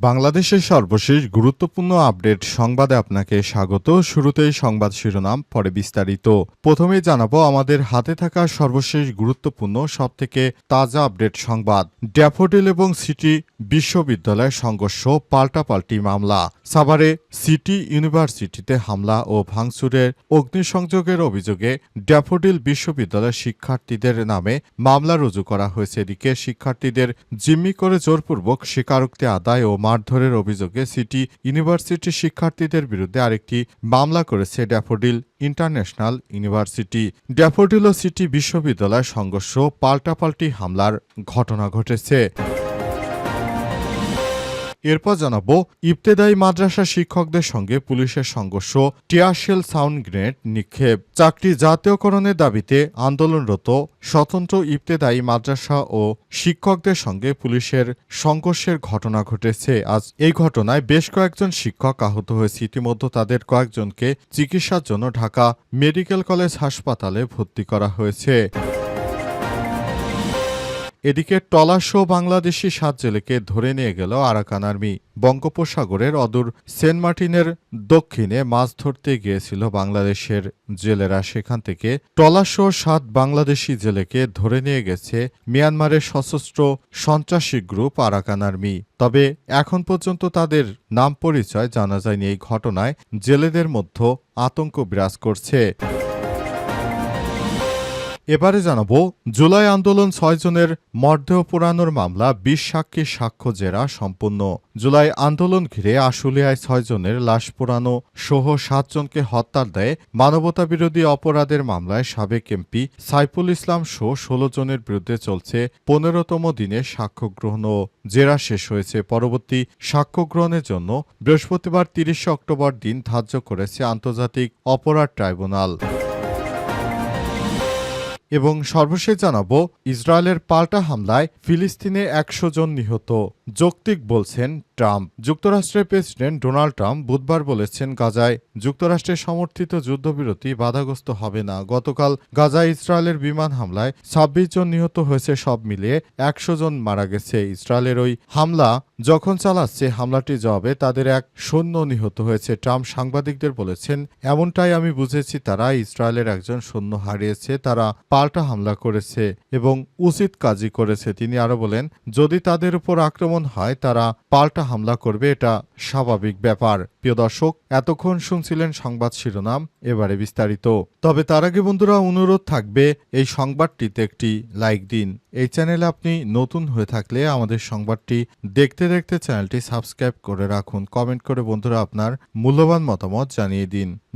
বাংলাদেশের সর্বশেষ গুরুত্বপূর্ণ আপডেট সংবাদে আপনাকে স্বাগত। শুরুতেই সংবাদ শিরোনাম, পরে বিস্তারিত। প্রথমেই জানাব, আমাদের হাতে থাকা সর্বশেষ গুরুত্বপূর্ণ, সবথেকে তাজা আপডেট সংবাদ। ড্যাফোডিল এবং সিটি বিশ্ববিদ্যালয় সংঘর্ষ, পাল্টাপাল্টি মামলা। সাভারে সিটি ইউনিভার্সিটিতে হামলা ও ভাঙচুরের অগ্নিসংযোগের অভিযোগে ড্যাফোডিল বিশ্ববিদ্যালয়ের শিক্ষার্থীদের নামে মামলা রুজু করা হয়েছে। এদিকে শিক্ষার্থীদের জিম্মি করে জোরপূর্বক স্বীকারোক্তি আদায় ও মারধরের অভিযোগে সিটি ইউনিভার্সিটির শিক্ষার্থীদের বিরুদ্ধে আরেকটি মামলা করেছে ড্যাফোডিল ইন্টারন্যাশনাল ইউনিভার্সিটি। ড্যাফোডিল ও সিটি বিশ্ববিদ্যালয় সংঘর্ষ পাল্টাপাল্টি হামলার ঘটনা ঘটেছে। এরপর জানাব, ইবতেদায়ী মাদ্রাসা শিক্ষকদের সঙ্গে পুলিশের সংঘর্ষ, টিয়ারশেল সাউন্ড গ্রেনেড নিক্ষেপ। চাকরি জাতীয়করণের দাবিতে আন্দোলনরত স্বতন্ত্র ইবতেদায়ী মাদ্রাসা ও শিক্ষকদের সঙ্গে পুলিশের সংঘর্ষের ঘটনা ঘটেছে। আজ এই ঘটনায় বেশ কয়েকজন শিক্ষক আহত হয়েছে। ইতিমধ্যে তাদের কয়েকজনকে চিকিৎসার জন্য ঢাকা মেডিকেল কলেজ হাসপাতালে ভর্তি করা হয়েছে। এদিকে টলাশো বাংলাদেশি সাত জেলেকে ধরে নিয়ে গেল আরাকান আর্মি। বঙ্গোপসাগরের অদূর সেন্ট মার্টিনের দক্ষিণে মাছ ধরতে গিয়েছিল বাংলাদেশের জেলেরা। সেখান থেকে টলাশো সাত বাংলাদেশি জেলেকে ধরে নিয়ে গেছে মিয়ানমারের সশস্ত্র সন্ত্রাসী গ্রুপ আরাকান আর্মি। তবে এখন পর্যন্ত তাদের নাম পরিচয় জানা যায়নি। এই ঘটনায় জেলেদের মধ্যে আতঙ্ক বিরাজ করছে। এবারে জানাব, জুলাই আন্দোলন ছয়জনের মরদেহ পোড়ানোর মামলা, বিশ সাক্ষীর সাক্ষ্য জেরা সম্পূর্ণ। জুলাই আন্দোলন ঘিরে আশুলিয়ায় ছয়জনের লাশ পোড়ানো সহ সাতজনকে হত্যার দেয় মানবতাবিরোধী অপরাধের মামলায় সাবেক এমপি সাইফুল ইসলাম সহ ষোলো জনের বিরুদ্ধে চলছে পনেরোতম দিনে সাক্ষ্য গ্রহণ। ও জেরা শেষ হয়েছে পরবর্তী সাক্ষ্য গ্রহণের জন্য। বৃহস্পতিবার তিরিশে অক্টোবর দিন ধার্য করেছে আন্তর্জাতিক অপরাধ ট্রাইব্যুনাল। এবং সর্বশেষ জানাব, ইসরায়েলের পাল্টা হামলায় ফিলিস্তিনে একশো জন নিহত। যৌক্তিক বলছেন ট্রাম্প। যুক্তরাষ্ট্রের প্রেসিডেন্ট ডোনাল্ড ট্রাম্প বুধবার বলেছেন, গাজায় যুক্তরাষ্ট্রের সমর্থিত যুদ্ধবিরতি বাধাগ্রস্ত হবে না। গতকাল গাজায় ইসরায়েলের বিমান হামলায় ছাব্বিশ জন নিহত হয়েছে, সব মিলিয়ে একশো জন মারা গেছে। ইসরায়েলের ওই হামলা যখন চালাচ্ছে হামলাটি জবাবে তাদের এক সৈন্য নিহত হয়েছে। ট্রাম্প সাংবাদিকদের বলেছেন, এমনটাই আমি বুঝেছি, তারা ইসরায়েলের একজন সৈন্য হারিয়েছে। তারা পাল্টা হামলা করেছে এবং উচিত কাজই করেছে। তিনি আরও বলেন, যদি তাদের উপর আক্রমণ হয়, তারা পাল্টা হামলা করবে, এটা স্বাভাবিক ব্যাপার। প্রিয় দর্শক, এতক্ষণ শুনছিলেন সংবাদ শিরোনাম, এবারে বিস্তারিত। তবে তার আগে বন্ধুরা, অনুরোধ থাকবে, এই সংবাদটিতে একটি লাইক দিন। এই চ্যানেলে আপনি নতুন হয়ে থাকলে আমাদের সংবাদটি দেখতে দেখতে চ্যানেলটি সাবস্ক্রাইব করে রাখুন। কমেন্ট করে বন্ধুরা আপনার মূল্যবান মতামত জানিয়ে দিন।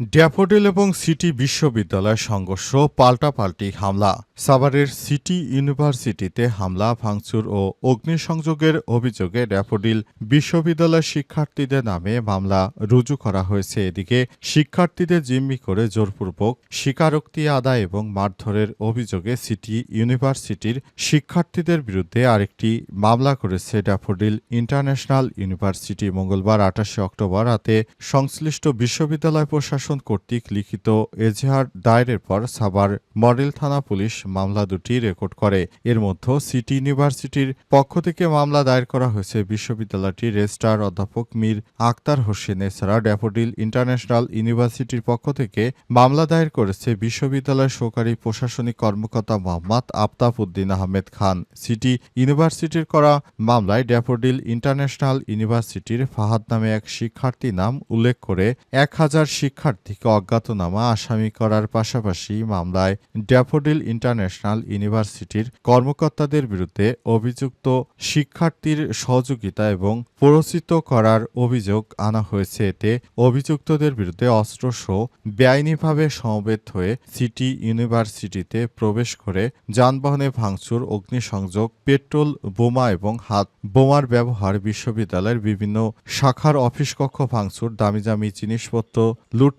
ড্যাফোডিল এবং সিটি বিশ্ববিদ্যালয় সংঘর্ষ, পাল্টাপাল্টি হামলা। সাভারের সিটি ইউনিভার্সিটিতে হামলা, ভাঙচুর ও অগ্নিসংযোগের অভিযোগে ড্যাফোডিল বিশ্ববিদ্যালয় শিক্ষার্থীদের নামে মামলা রুজু করা হয়েছে। এদিকে শিক্ষার্থীদের জিম্মি করে জোরপূর্বক স্বীকারোক্তি আদায় এবং মারধরের অভিযোগে সিটি ইউনিভার্সিটির শিক্ষার্থীদের বিরুদ্ধে আরেকটি মামলা করেছে ড্যাফোডিল ইন্টারন্যাশনাল ইউনিভার্সিটি। মঙ্গলবার আঠাশে অক্টোবর রাতে সংশ্লিষ্ট বিশ্ববিদ্যালয় প্রশাসন কর্তৃক লিখিত এজাহার দায়েরের পর সাভার মডেল থানা পুলিশ মামলা দুটি রেকর্ড করে। এর মধ্যে সিটি ইউনিভার্সিটির পক্ষ থেকে মামলা দায়ের করা হয়েছে বিশ্ববিদ্যালয়টির রেজিস্ট্রার অধ্যাপক মীর আক্তার হোসেন, এছাড়া ড্যাফোডিল ইন্টারন্যাশনাল ইউনিভার্সিটির পক্ষ থেকে মামলা দায়ের করেছে বিশ্ববিদ্যালয়ের সহকারী প্রশাসনিক কর্মকর্তা মোহাম্মদ আফতাব উদ্দিন আহমেদ খান। সিটি ইউনিভার্সিটির করা মামলায় ড্যাফোডিল ইন্টারন্যাশনাল ইউনিভার্সিটির ফাহাদ নামে এক শিক্ষার্থী নাম উল্লেখ করে এক হাজার শিক্ষার্থী শিক্ষার্থীকে অজ্ঞাতনামা আসামি করার পাশাপাশি মামলায় ড্যাফোডিল ইন্টারন্যাশনাল ইউনিভার্সিটির কর্মকর্তাদের বিরুদ্ধে অভিযুক্ত শিক্ষার্থীর সহযোগিতা এবং প্ররোচিত করার অভিযোগ আনা হয়েছে। এতে অভিযুক্তদের বিরুদ্ধে অস্ত্রসহ বেআইনিভাবে সমবেত হয়ে সিটি ইউনিভার্সিটিতে প্রবেশ করে যানবাহনে ভাঙচুর, অগ্নিসংযোগ, পেট্রোল, বোমা এবং হাত বোমার ব্যবহার, বিশ্ববিদ্যালয়ের বিভিন্ন শাখার অফিস কক্ষ ভাঙচুর, দামি দামি জিনিসপত্র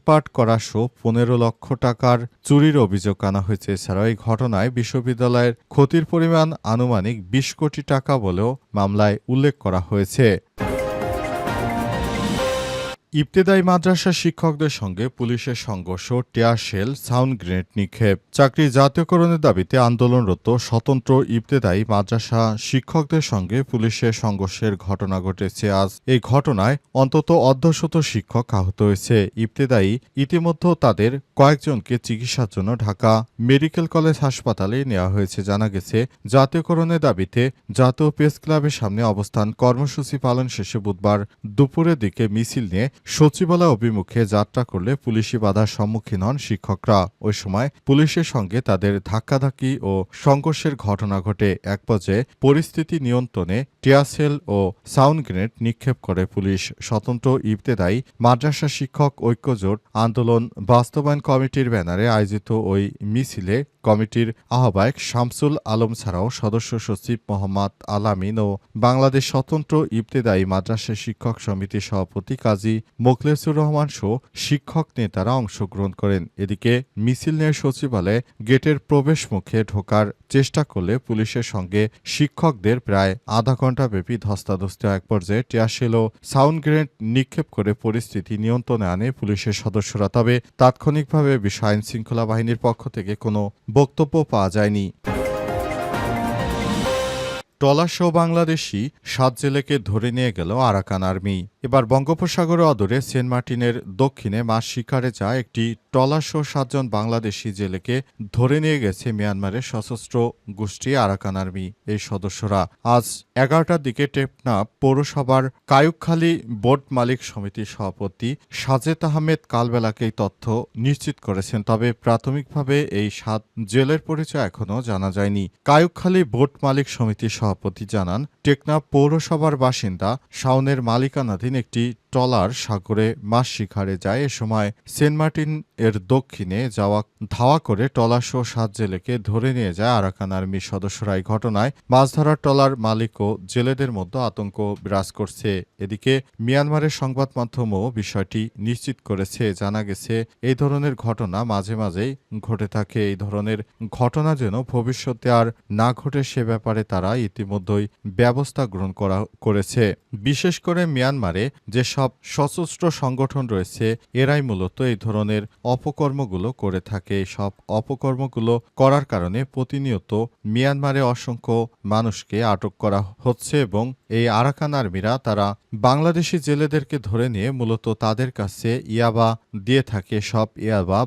লুটপাট করা সহ পনেরো লক্ষ টাকার চুরির অভিযোগ আনা হয়েছে। এছাড়াও এই ঘটনায় বিশ্ববিদ্যালয়ের ক্ষতির পরিমাণ আনুমানিক বিশ কোটি টাকা বলেও মামলায় উল্লেখ করা হয়েছে। ইবতেদায়ী মাদ্রাসা শিক্ষকদের সঙ্গে পুলিশের সংঘর্ষ, টিয়ার শেল, সাউন্ড গ্রেনেড নিক্ষেপ। চাকরি জাতীয়করণের দাবিতে আন্দোলনরত স্বতন্ত্র ইবতেদায়ী মাদ্রাসা শিক্ষকদের সঙ্গে পুলিশের সংঘর্ষের ঘটনা ঘটেছে আজ। এই ঘটনায় অন্তত অর্ধশত শিক্ষক আহত হয়েছে। ইবতেদায়ী ইতিমধ্যে তাদের কয়েকজনকে চিকিৎসার জন্য ঢাকা মেডিকেল কলেজ হাসপাতালে নেওয়া হয়েছে। জানা গেছে, জাতীয়করণের দাবিতে জাতীয় প্রেস ক্লাবের সামনে অবস্থান। কর্মসূচি পালন শেষে বুধবার দুপুরের দিকে মিছিল নিয়ে সচিবালয় অভিমুখে যাত্রা করলে পুলিশি বাধার সম্মুখীন হন শিক্ষকরা। ওই সময় পুলিশের সঙ্গে তাদের ধাক্কাধাক্কি ও সংঘর্ষের ঘটনা ঘটে। এক পর্যায়ে পরিস্থিতি নিয়ন্ত্রণে টিয়াসেল ও সাউন্ড গ্রেনেড নিক্ষেপ করে পুলিশ। স্বতন্ত্র ইবতেদায়ী মাদ্রাসা শিক্ষক ঐক্যজোট আন্দোলন বাস্তবায়ন কমিটির ব্যানারে আয়োজিত ওই মিছিলে কমিটির আহ্বায়ক শামসুল আলম ছাড়াও সদস্য সচিব মোহাম্মদ আলামিন ও বাংলাদেশ স্বতন্ত্র ইবতেদায়ী মাদ্রাসা শিক্ষক সমিতির সভাপতি কাজী মোখলেসুর রহমান সহ শিক্ষক নেতারা অংশগ্রহণ করেন। এদিকে মিছিল নিয়ে সচিবালয়ে গেটের প্রবেশ মুখে ঢোকার চেষ্টা করলে পুলিশের সঙ্গে শিক্ষকদের প্রায় আধা ঘণ্টা ব্যাপী ধস্তাধস্তি এক পর্যায়ে টিয়াশেল ও সাউন্ড গ্রেনেড নিক্ষেপ করে পরিস্থিতি নিয়ন্ত্রণে আনে পুলিশের সদস্যরা, তবে তাৎক্ষণিকভাবে বিষয় আইন শৃঙ্খলা বাহিনীর পক্ষ থেকে কোনো বক্তব্য পাওয়া যায়নি। টলাসহ বাংলাদেশি সাত জেলেকে ধরে নিয়ে গেল আরাকান আর্মি। এবার বঙ্গোপসাগর অদূরে সেন্ট মার্টিনের দক্ষিণে মাছ শিকারে যায় একটি টলাসহ সাতজন বাংলাদেশি জেলেকে ধরে নিয়ে গেছে মিয়ানমারের সশস্ত্র গোষ্ঠী আরাকান আর্মি। এই সদস্যরা আজ এগারোটার দিকে টেপনা পৌরসভার কায়ুকখালী বোট মালিক সমিতির সভাপতি সাজেদ আহমেদ কালবেলাকে এই তথ্য নিশ্চিত করেছেন। তবে প্রাথমিকভাবে এই সাত জেলের পরিচয় এখনও জানা যায়নি। কায়ুকখালী বোট মালিক সমিতির সভাপতি জানান, টেকনা পৌরসভার বাসিন্দা শাওনের মালিকানাধীন একটি ট্রলার সাগরে মাছ শিকারে যায়। এ সময় সেন্ট মার্টিন এর দক্ষিণে যাওয়া ধাওয়া করে ট্রলারসহ সাত জেলেকে ধরে নিয়ে যায় আরাকান আর্মির সদস্যরা। এই ঘটনায় মাছ ধরার ট্রলার মালিক ও জেলেদের মধ্যে আতঙ্ক বিরাজ করছে। এদিকে মিয়ানমারের সংবাদ মাধ্যমও বিষয়টি নিশ্চিত করেছে। জানা গেছে, এই ধরনের ঘটনা মাঝে মাঝেই ঘটে থাকে। এই ধরনের ঘটনা যেন ভবিষ্যতে আর না ঘটে সে ব্যাপারে তারা ইতিমধ্যেই ব্যবস্থা গ্রহণ করা করেছে। বিশেষ করে মিয়ানমারে যেসব সশস্ত্র সংগঠন রয়েছে, এরাই মূলত এই ধরনের অপকর্মগুলো করে থাকে। সব অপকর্মগুলো করার কারণে প্রতিনিয়ত মিয়ানমারে অসংখ্য মানুষকে আটক করা হচ্ছে এবং এই আরাকান আর্মিরা তারা বাংলাদেশি জেলেদেরকে ধরে নিয়ে মূলত তাদের কাছে ইয়াবা দিয়ে থাকে। সব ইয়াবা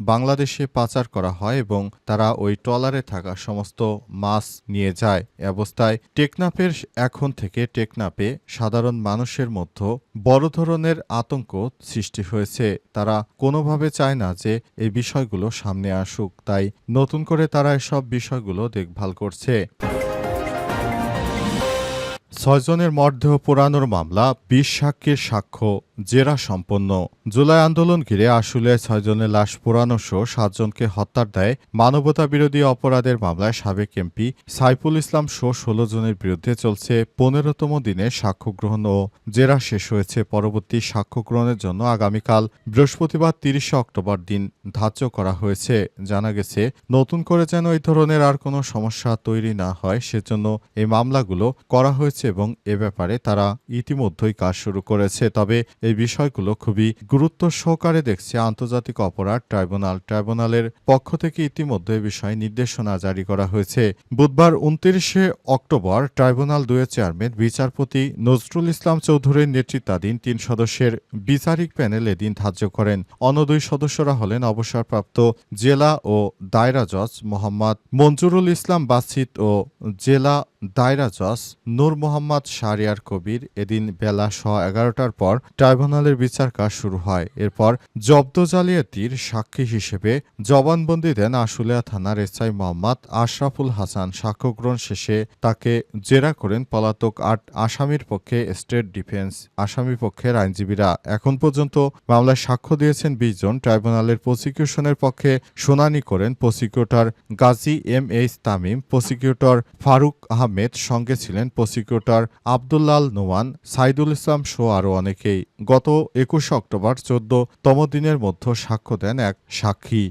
বাংলাদেশে পাচার করা হয় এবং তারা ওই ট্রলারে থাকা সমস্ত মাছ নিয়ে যায়। অবস্থায় টেকনাফের এখন থেকে টেকনাপে সাধারণ মানুষের মধ্যে বড় ধরনের আতঙ্ক সৃষ্টি হয়েছে। তারা কোনোভাবে চায় না যে এই বিষয়গুলো সামনে আসুক। তাই নতুন করে তারা এসব বিষয়গুলো দেখভাল করছে। ছয়জনের মরদেহ পোড়ানোর মামলা, বিশ সাক্ষীর সাক্ষ্য, জেরা সম্পন্ন। জুলাই আন্দোলন ঘিরে আশুলিয়ায় ছয়জনের লাশ পোড়ানো সহ সাতজনকে হত্যার দায়ে মানবতা বিরোধী অপরাধের মামলায় সাবেক এমপি সাইফুল ইসলাম সহ ষোলো জনের বিরুদ্ধে চলছে পনেরোতম দিনে সাক্ষ্য গ্রহণ ও জেরা শেষ হয়েছে পরবর্তী সাক্ষ্য গ্রহণের জন্য আগামীকাল বৃহস্পতিবার তিরিশে অক্টোবর দিন ধার্য করা হয়েছে। জানা গেছে, নতুন করে যেন এই ধরনের আর কোনো সমস্যা তৈরি না হয়, সেজন্য এই মামলাগুলো করা হয়েছে এবং এ ব্যাপারে তারা ইতিমধ্যেই কাজ শুরু করেছে। তবে এই বিষয়গুলো খুবই গুরুত্ব সহকারে দেখছে আন্তর্জাতিক অপরাধ ট্রাইব্যুনাল। ট্রাইব্যুনালের পক্ষ থেকে ইতিমধ্যে বিষয়ে নির্দেশনা জারি করা হয়েছে। বুধবার উনত্রিশে অক্টোবর ট্রাইব্যুনাল দুয়ের চেয়ারম্যান, বিচারপতি নজরুল ইসলাম চৌধুরীর নেতৃত্বাধীন তিন সদস্যের বিচারিক প্যানেল এদিন ধার্য করেন। অন্য দুই সদস্যরা হলেন অবসরপ্রাপ্ত জেলা ও দায়রা জজ মোহাম্মদ মঞ্জুরুল ইসলাম বাসিত ও জেলা দায়রা জজ নূর মোহাম্মদ শারিয়ার কবির এদিন বেলা স এগারোটার পর ট্রাইব্যুনালের বিচার কাজ শুরু হয়। এরপর জব্দ জালিয়াতির সাক্ষী হিসেবে জবানবন্দি দেন আশুলিয়া থানার এসআই মোহাম্মদ আশরাফুল হাসান। সাক্ষ্যগ্রহণ শেষে তাকে জেরা করেন পলাতক আট আসামির পক্ষে স্টেট ডিফেন্স। আসামি পক্ষের আইনজীবীরা এখন পর্যন্ত মামলায় সাক্ষ্য দিয়েছেন বিশ জন। ট্রাইব্যুনালের প্রসিকিউশনের পক্ষে শুনানি করেন prosecutor Gazi M H Tamim, prosecutor Faruk Ahmed সঙ্গে ছিলেন প্রসিকিউটর আবদুল্লাল নোয়ান, সাইদুল ইসলাম শো আরও অনেকেই। গত একুশে অক্টোবর চোদ্দ তম দিনের মধ্যে সাক্ষ্য দেন এক সাক্ষী।